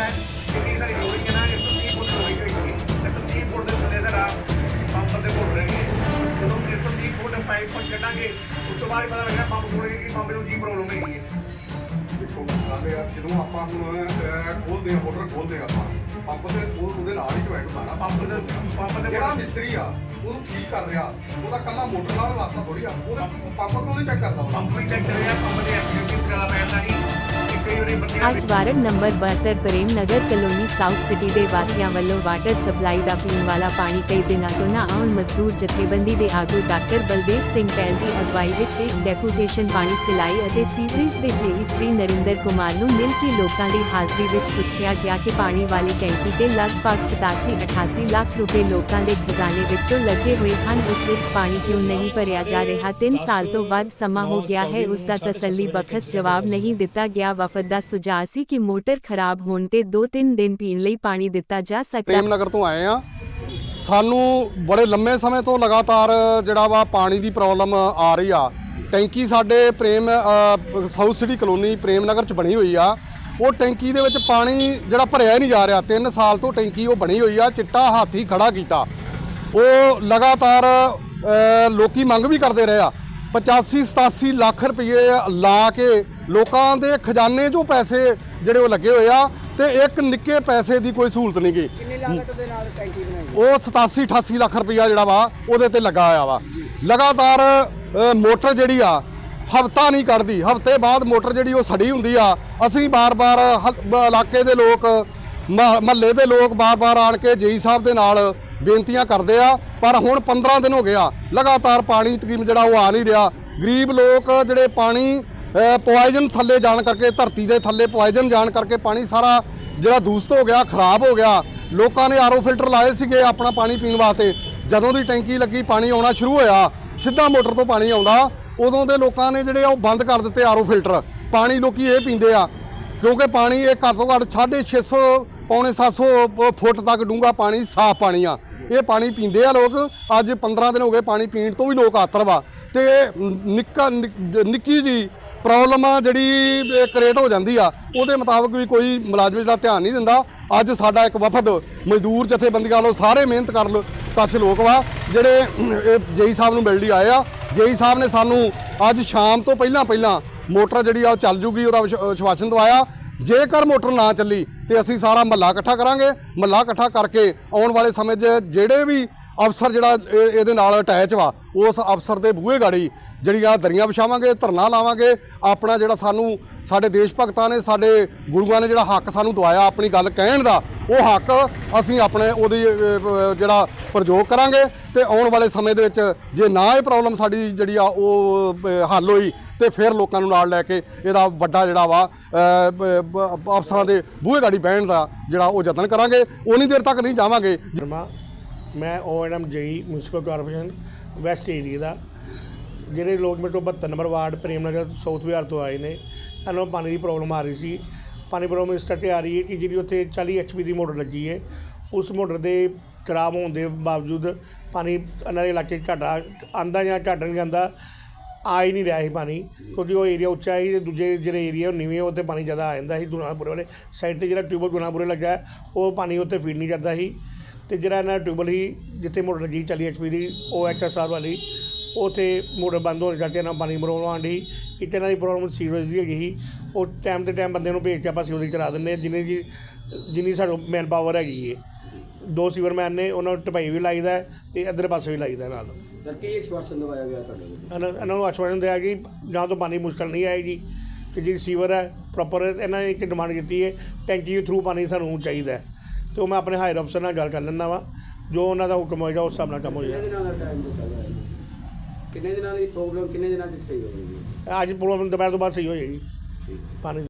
ਹੈ। ਕਿੰਨੀ ਸਾਰੀ ਲੋੜਿੰਗ ਹੈ ਨਾ 130 ਫੁੱਟ ਲੋੜਿੰਗ ਹੋਈ ਹੈ। 130 ਫੁੱਟ ਦੇ ਥੱਲੇ ਸਾਡਾ ਪੰਪ ਦੇ ਫੁੱਟ ਰਹੇ ਜਦੋਂ 130 ਫੁੱਟ ਪਾਈਪ ਪਰ ਕੱਢਾਂਗੇ ਉਸ ਤੋਂ ਬਾਅਦ ਪਤਾ ਲੱਗਣਾ ਪੰਪ ਖੋਲ੍ਹੇ ਕਿ ਪੰਪ ਨੂੰ ਕੀ ਪ੍ਰੋਬਲਮ ਹੈਗੀ ਹੈ। ਦੇਖੋ ਗੱਲ ਇਹ ਆ ਜਦੋਂ ਆਪਾਂ ਹੁਣ ਅਹ, ਖੋਲਦੇ ਆ ਮੋਟਰ ਖੋਲਦੇ ਆ ਆਪਾਂ ਪੰਪ ਤੇ ਉਹ ਉਹਦੇ ਨਾਲ ਹੀ ਜੁਆਇੰਟ ਹੁੰਦਾ ਨਾ ਪੰਪ ਦੇ ਪੰਪ ਦੇ ਜਿਹੜਾ ਮਿਸਤਰੀ ਆ ਉਹਨੂੰ ਠੀਕ ਕਰ ਰਿਹਾ ਉਹਦਾ ਕੱਲਾ ਮੋਟਰ ਨਾਲ ਵਾਸਤਾ ਥੋੜੀ ਆ ਉਹਦਾ ਪੰਪ ਨੂੰ ਨਹੀਂ ਚੈੱਕ ਕਰਦਾ ਪੰਪ ਵੀ ਚੈੱਕ ਕਰਿਆ ਪੰਪ ਦੇ ਐਕਟੀਵਿਟੀ ਪੈਂਦਾ ਨਹੀਂ ਅੱਜ ward number 72 Prem Nagar colony south city ਦੇ ਵਾਸੀਆਂ ਵੱਲੋਂ ਵਾਟਰ ਸਪਲਾਈ ਦਾ ਪੀਣ ਵਾਲਾ ਪਾਣੀ ਕਈ ਦਿਨਾਂ ਤੋਂ ਨਾ ਆਉਣ ਮਜ਼ਦੂਰ ਜਥੇਬੰਦੀ ਦੇ ਆਗੂ ਡਾਕਟਰ ਬਲਦੇਵ ਸਿੰਘ ਪਹਿਲ ਦੀ ਅਗਵਾਈ ਵਿੱਚ ਇੱਕ ਡੈਪੂਟੇਸ਼ਨ ਪਾਣੀ ਸਿਲਾਈ ਅਤੇ ਸੀਵਰੇਜ ਦੇ ਜੇਈ ਸ੍ਰੀ ਨਰਿੰਦਰ ਕੁਮਾਰ ਨੂੰ ਮਿਲ ਕੇ ਲੋਕਾਂ ਦੀ ਹਾਜ਼ਰੀ ਵਿੱਚ ਪੁੱਛਿਆ ਗਿਆ ਕਿ ਪਾਣੀ ਵਾਲੀ ਟੈਂਕੀ ਤੇ ਲਗਭਗ 87-88 ਲੱਖ ਰੁਪਏ ਲੋਕਾਂ ਦੇ ਖਜ਼ਾਨੇ ਵਿੱਚੋਂ ਲੱਗੇ ਹੋਏ ਹਨ। ਉਸ ਵਿੱਚ ਪਾਣੀ ਕਿਉਂ ਨਹੀਂ ਭਰਿਆ ਜਾ ਰਿਹਾ? 3 ਸਾਲ ਤੋਂ ਵੱਧ ਸਮਾਂ ਹੋ ਗਿਆ ਹੈ। ਉਸ ਦਾ ਤਸੱਲੀ ਬਖਸ਼ ਜਵਾਬ ਨਹੀਂ ਦਿੱਤਾ ਗਿਆ। ਵਫਦ ਦਾ ਸੁਝਾਅ ਸੀ ਕਿ ਮੋਟਰ ਖਰਾਬ ਹੋਣ ਤੇ 2-3 ਦਿਨ ਪੀਣ ਲਈ ਪਾਣੀ ਦਿੱਤਾ ਜਾ ਸਕਦਾ ਪ੍ਰੇਮ ਨਗਰ ਤੋਂ ਆਏ ਆ ਸਾਨੂੰ ਬੜੇ ਲੰਮੇ ਸਮੇਂ ਤੋਂ ਲਗਾਤਾਰ ਜਿਹੜਾ ਵਾ ਪਾਣੀ ਦੀ ਪ੍ਰੋਬਲਮ ਆ ਰਹੀ ਆ। ਟੈਂਕੀ ਸਾਡੇ Prem south city colony Premnagar ਚ ਬਣੀ ਹੋਈ ਆ। ਉਹ ਟੈਂਕੀ ਦੇ ਵਿੱਚ ਪਾਣੀ ਜਿਹੜਾ ਭਰਿਆ ਹੀ ਨਹੀਂ ਜਾ ਰਿਹਾ। 3 ਸਾਲ ਤੋਂ ਟੈਂਕੀ ਉਹ ਬਣੀ ਹੋਈ ਆ ਚਿੱਟਾ ਹਾਥੀ ਖੜਾ ਕੀਤਾ। ਉਹ ਲਗਾਤਾਰ ਅ, ਲੋਕੀ ਮੰਗ ਵੀ ਕਰਦੇ ਰਹੇ ਆ। 85 87 ਲੱਖ ਰੁਪਏ ਲਾ ਕੇ ਲੋਕਾਂ ਦੇ ਖਜ਼ਾਨੇ 'ਚੋਂ ਪੈਸੇ ਜਿਹੜੇ ਉਹ ਲੱਗੇ ਹੋਏ ਆ ਤੇ ਇੱਕ ਨਿੱਕੇ ਪੈਸੇ ਦੀ ਕੋਈ ਸਹੂਲਤ ਨਹੀਂ ਗੀ। ਕਿੰਨੀ ਲਾਗਤ ਦੇ ਨਾਲ ਟੈਂਕੀ ਬਣਾਈ? ਉਹ 87 88 ਲੱਖ ਰੁਪਇਆ ਜਿਹੜਾ ਵਾ ਉਹਦੇ ਤੇ ਲੱਗਾ ਹੋਇਆ ਵਾ। ਲਗਾਤਾਰ ਮੋਟਰ ਜਿਹੜੀ ਆ ਹਫਤਾ ਨਹੀਂ ਕੱਢਦੀ। ਹਫ਼ਤੇ ਬਾਅਦ ਮੋਟਰ ਜਿਹੜੀ ਉਹ ਸੜੀ ਹੁੰਦੀ ਆ ਅਸੀਂ ਬਾਰ-ਬਾਰ ਇਲਾਕੇ ਦੇ ਲੋਕ ਮਹੱਲੇ ਦੇ ਲੋਕ ਬਾਰ-ਬਾਰ ਆਣ ਕੇ ਜੇਈ ਸਾਹਿਬ ਦੇ ਨਾਲ ਬੇਨਤੀਆਂ ਕਰਦੇ ਆ। ਪਰ ਹੁਣ 15 ਦਿਨ ਹੋ ਗਿਆ ਲਗਾਤਾਰ ਪਾਣੀ ਤਕਰੀਬਨ ਜਿਹੜਾ ਉਹ ਆ ਨਹੀਂ ਰਿਹਾ। ਗਰੀਬ ਲੋਕ ਜਿਹੜੇ ਪਾਣੀ ਪੋਇਜ਼ਨ ਥੱਲੇ ਜਾਣ ਕਰਕੇ, ਧਰਤੀ ਦੇ ਥੱਲੇ ਪੋਇਜ਼ਨ ਜਾਣ ਕਰਕੇ ਪਾਣੀ ਸਾਰਾ ਜਿਹੜਾ ਦੂਸ਼ਿਤ ਹੋ ਗਿਆ, ਖਰਾਬ ਹੋ ਗਿਆ। ਲੋਕਾਂ ਨੇ ਆਰਓ ਫਿਲਟਰ ਲਾਏ ਸੀਗੇ ਆਪਣਾ ਪਾਣੀ ਪੀਣ ਵਾਸਤੇ। ਜਦੋਂ ਦੀ ਟੈਂਕੀ ਲੱਗੀ, ਪਾਣੀ ਆਉਣਾ ਸ਼ੁਰੂ ਹੋਇਆ। ਸਿੱਧਾ ਮੋਟਰ ਤੋਂ ਪਾਣੀ ਆਉਂਦਾ। ਉਦੋਂ ਦੇ ਲੋਕਾਂ ਨੇ ਜਿਹੜੇ ਆ, ਉਹ ਬੰਦ ਕਰ ਦਿੱਤੇ ਆਰਓ ਫਿਲਟਰ। ਪਾਣੀ ਲੋਕੀ ਇਹ ਪੀਂਦੇ ਆ। ਕਿਉਂਕਿ ਪਾਣੀ ਇਹ ਘੱਟ ਤੋਂ ਘੱਟ 650 ਪੌਣੇ 700 ਫੁੱਟ ਤੱਕ ਡੂੰਘਾ ਪਾਣੀ, ਸਾਫ਼ ਪਾਣੀ ਆ। ਇਹ ਪਾਣੀ ਪੀਂਦੇ ਆ ਲੋਕ। ਅੱਜ 15 ਦਿਨ ਹੋ ਗਏ ਪਾਣੀ ਪੀਣ ਤੋਂ ਵੀ ਲੋਕ ਆਤਰ ਵਾ। ਤੇ ਨਿੱਕਾ, ਨਿੱਕ- ਨਿੱਕੀ ਜੀ ਪ੍ਰੋਬਲਮ ਆ ਜਿਹੜੀ ਕ੍ਰੀਏਟ ਹੋ ਜਾਂਦੀ ਆ, ਉਹਦੇ ਮੁਤਾਬਕ ਵੀ ਕੋਈ ਮੁਲਾਜ਼ਮ ਜਿਹੜਾ ਧਿਆਨ ਨਹੀਂ ਦਿੰਦਾ। ਅੱਜ ਸਾਡਾ ਇੱਕ ਵਫਦ ਮਜ਼ਦੂਰ ਜਥੇਬੰਦੀਆਂ ਵੱਲੋਂ ਸਾਰੇ ਮਿਹਨਤ ਕਰ ਲੋ- ਕਸ਼ ਲੋਕ ਵਾ, ਜਿਹੜੇ ਜੇਈ ਸਾਹਿਬ ਨੂੰ ਮਿਲਣ ਲਈ ਆਏ ਆ। ਜੇਈ ਸਾਹਿਬ ਨੇ ਸਾਨੂੰ ਅੱਜ ਸ਼ਾਮ ਤੋਂ ਪਹਿਲਾਂ ਪਹਿਲਾਂ ਮੋਟਰ ਜਿਹੜੀ ਆ ਉਹ ਚੱਲ ਜੂਗੀ, ਉਹਦਾ ਵਿਸ਼- ਵਿਸ਼ਵਾਸਨ ਦਵਾਇਆ। ਜੇਕਰ ਮੋਟਰ ਨਾ ਚੱਲੀ ਤੇ ਅਸੀਂ ਸਾਰਾ ਮਹੱਲਾ ਇਕੱਠਾ ਕਰਾਂਗੇ। ਮਹੱਲਾ ਇਕੱਠਾ ਕਰਕੇ ਆਉਣ ਵਾਲੇ ਸਮੇਂ 'ਚ ਜਿਹੜੇ ਵੀ ਅਫਸਰ ਜਿਹੜਾ ਇਹ- ਇਹਦੇ ਨਾਲ ਅਟੈਚ ਵਾ, ਉਸ ਅਫਸਰ ਦੇ ਬੂਹੇ ਗਾੜੀ ਜਿਹੜੀ ਆ ਦਰੀਆਂ ਵਿਛਾਵਾਂਗੇ, ਧਰਨਾ ਲਾਵਾਂਗੇ, ਆਪਣਾ ਜਿਹੜਾ ਸਾਨੂੰ, ਸਾਡੇ ਦੇਸ਼ ਭਗਤਾਂ ਨੇ, ਸਾਡੇ ਗੁਰੂਆਂ ਨੇ ਜਿਹੜਾ ਹੱਕ ਸਾਨੂੰ ਦਵਾਇਆ ਆਪਣੀ ਗੱਲ ਕਹਿਣ ਦਾ, ਉਹ ਹੱਕ ਅਸੀਂ ਆਪਣੇ ਉਹਦੀ ਜਿਹੜਾ ਪ੍ਰਯੋਗ ਕਰਾਂਗੇ ਤੇ ਆਉਣ ਵਾਲੇ ਸਮੇਂ ਦੇ ਵਿੱਚ ਜੇ ਨਾ ਇਹ ਪ੍ਰੋਬਲਮ ਸਾਡੀ ਜਿਹੜੀ ਆ ਉਹ ਹੱਲ ਹੋਈ ਤੇ ਫਿਰ ਲੋਕਾਂ ਨੂੰ ਨਾਲ ਲੈ ਕੇ ਇਹਦਾ ਵੱਡਾ ਜਿਹੜਾ ਵਾ ਅਫਸਰਾਂ ਦੇ ਬੂਹੇ ਗਾੜੀ ਬਹਿਣ ਦਾ ਜਿਹੜਾ ਉਹ ਯਤਨ ਕਰਾਂਗੇ। ਉਨੀ ਦੇਰ ਤੱਕ ਨਹੀਂ ਜਾਵਾਂਗੇ। ਮੈਂ ਓਐਨਐਮ ਜਈ ਮਿਊਨਿਸਪਲ ਕਾਰਪੋਰੇਸ਼ਨ ਵੈਸਟ ਏਰੀਆ ਦਾ। ਜਿਹੜੇ ਲੋਕ ਮੇਰੇ ਤੋਂ 72 number ward Prem Nagar south Vihar ਤੋਂ ਆਏ ਨੇ, ਇਹਨਾਂ ਨੂੰ ਪਾਣੀ ਦੀ ਪ੍ਰੋਬਲਮ ਆ ਰਹੀ ਸੀ। ਪਾਣੀ ਪ੍ਰੋਬਲਮ ਇਸ ਕਰਕੇ ਆ ਰਹੀ ਹੈ ਕਿ ਜਿਹੜੀ ਉੱਥੇ 40 ਐਚਪੀ ਦੀ ਮੋਟਰ ਲੱਗੀ ਹੈ, ਉਸ ਮੋਟਰ ਦੇ ਖਰਾਬ ਹੋਣ ਦੇ ਬਾਵਜੂਦ ਪਾਣੀ ਇਹਨਾਂ ਦੇ ਇਲਾਕੇ 'ਚ ਘਾਟਾ, ਆਂਦਾ ਜਾਂ ਘਾਟਾ ਨਹੀਂ ਜਾਂਦਾ, ਆ ਹੀ ਨਹੀਂ ਰਿਹਾ ਸੀ ਪਾਣੀ। ਕਿਉਂਕਿ ਉਹ ਏਰੀਆ ਉੱਚਾ ਸੀ ਤੇ ਦੂਜੇ ਜਿਹੜੇ ਏਰੀਆ ਉਹ ਨੀਵੇਂ, ਉੱਥੇ ਪਾਣੀ ਜ਼ਿਆਦਾ ਆ ਜਾਂਦਾ ਸੀ। ਗੁਨਾਹਪੁਰੇ ਵਾਲੇ ਸਾਈਡ ਤੇ ਜਿਹੜਾ ਟਿਊਬਲ ਦੁਨਾਪੁਰੇ ਲੱਗਾ ਉਹ ਪਾਣੀ ਉੱਥੇ ਫੀਡ ਨਹੀਂ ਕਰਦਾ ਸੀ। ਤੇ ਜਿਹੜਾ ਇਹਨਾਂ ਦਾ ਟਿਊਬਲ ਸੀ ਜਿੱਥੇ ਮੋਟਰ ਲੱਗੀ 40 ਐਚਪੀ ਦੀ ਉਹ ਐਚਐਸਆਰ ਵਾਲੀ ਉੱਥੇ ਮੋਟਰ ਬੰਦ ਹੋਣ ਕਰਕੇ ਇਹਨਾਂ ਪਾਣੀ ਆਉਣ ਡਈ। ਇੱਕ ਇਹਨਾਂ ਦੀ ਪ੍ਰੋਬਲਮ ਸੀਵਰੇਜ ਦੀ ਹੈਗੀ ਸੀ। ਉਹ ਟਾਈਮ ਤੇ ਟਾਈਮ ਬੰਦੇ ਨੂੰ ਭੇਜ ਕੇ ਆਪਾਂ ਸੀਵਰੇਜ ਚਲਾ ਦਿੰਦੇ ਹਾਂ ਜਿੰਨੀ ਜੀ ਜਿੰਨੀ ਸਾਡੇ ਮੈਨ ਪਾਵਰ ਹੈਗੀ ਹੈ ਦੋ ਸੀਵਰਮੈਨ ਨੇ ਉਹਨਾਂ ਨੂੰ ਟਪਾਈ ਵੀ ਲਾਈਦਾ ਹੈ ਤੇ ਇੱਧਰ ਪਾਸੇ ਵੀ ਲਾਈਦਾ ਨਾਲ। ਸਰ ਕੀ ਆਸ਼ਵਾਸਨ ਦਵਾਇਆ ਗਿਆ ਤੁਹਾਡੇ ਵੱਲੋਂ? ਇਹਨਾਂ ਨੂੰ ਆਸ਼ਵਾਸਨ ਦਿਆ ਕਿ ਜਾਂ ਤੋਂ ਪਾਣੀ ਮੁਸ਼ਕਲ ਨਹੀਂ ਆਏਗੀ ਕਿ ਜਿਹੜੀ ਸੀਵਰ ਹੈ ਪ੍ਰੋਪਰ ਇਹਨਾਂ ਨੇ ਇੱਕ ਡਿਮਾਂਡ ਕੀਤੀ ਹੈ ਟੈਂਕੀ ਥਰੂ ਪਾਣੀ ਸਾਨੂੰ ਚਾਹੀਦਾ ਹੈ। ਤੇ ਉਹ ਮੈਂ ਆਪਣੇ ਹਾਇਰ ਅਫਸਰ ਨਾਲ ਗੱਲ ਕਰ ਲੈਂਦਾ ਵਾ ਜੋ ਉਹਨਾਂ ਦਾ ਹੁਕਮ ਹੋਏਗਾ ਉਸ ਹਿਸਾਬ ਨਾਲ ਕੰਮ ਹੋ ਕਿੰਨੇ ਦਿਨਾਂ ਦਾ ਟਾਈਮ ਦਿੱਤਾ ਗਿਆ ਹੈ ਕਿੰਨੇ ਦਿਨਾਂ ਦੀ ਪ੍ਰੋਬਲਮ ਕਿੰਨੇ ਦਿਨਾਂ ਚ ਸਹੀ ਹੋ ਜਾਏਗੀ ਅੱਜ ਪ੍ਰੋਬਲਮ ਦੁਪਹਿਰ ਤੋਂ ਬਾਅਦ ਸਹੀ ਹੋ ਜਾਏਗੀ ਠੀਕ। ਪਾਣੀ